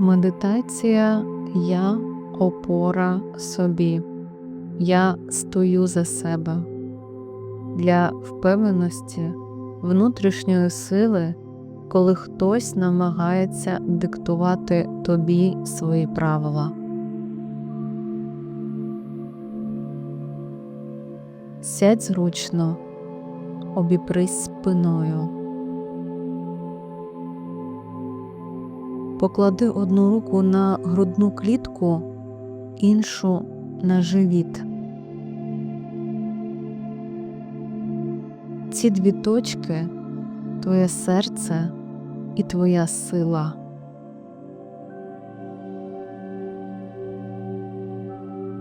Медитація я опора собі. Я стою за себе. Для впевненості, внутрішньої сили, коли хтось намагається диктувати тобі свої правила. Сядь зручно, обіпрись спиною. Поклади одну руку на грудну клітку, іншу на живіт. Ці дві точки твоє серце і твоя сила.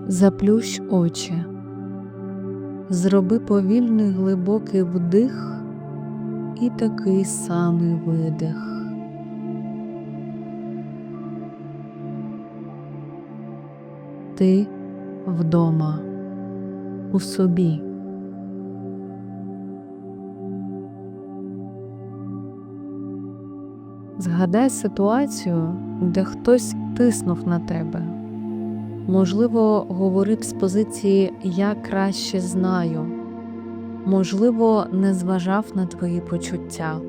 Заплющ очі. Зроби повільний глибокий вдих і такий самий видих. Ти вдома у собі. Згадай ситуацію, де хтось тиснув на тебе. Можливо, говорив з позиції Я краще знаю, можливо, не зважав на твої почуття,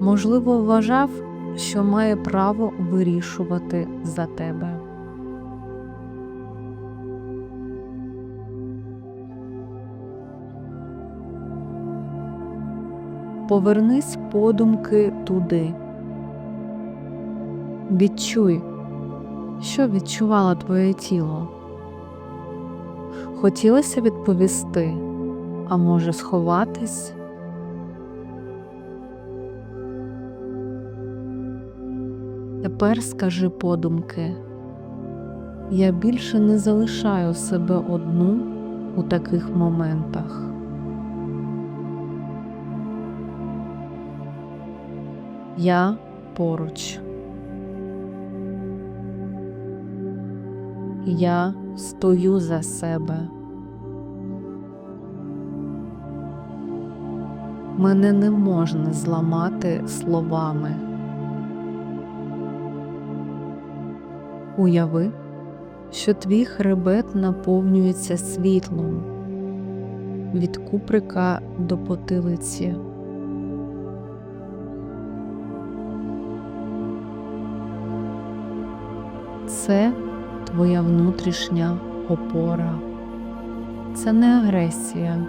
можливо, вважав, що має право вирішувати за тебе. Повернись подумки туди. Відчуй, що відчувало твоє тіло. Хотілося відповісти, а може сховатись? Тепер скажи подумки. Я більше не залишаю себе одну у таких моментах. Я поруч. Я стою за себе. Мене не можна зламати словами. Уяви, що твій хребет наповнюється світлом від куприка до потилиці. Це твоя внутрішня опора. Це не агресія,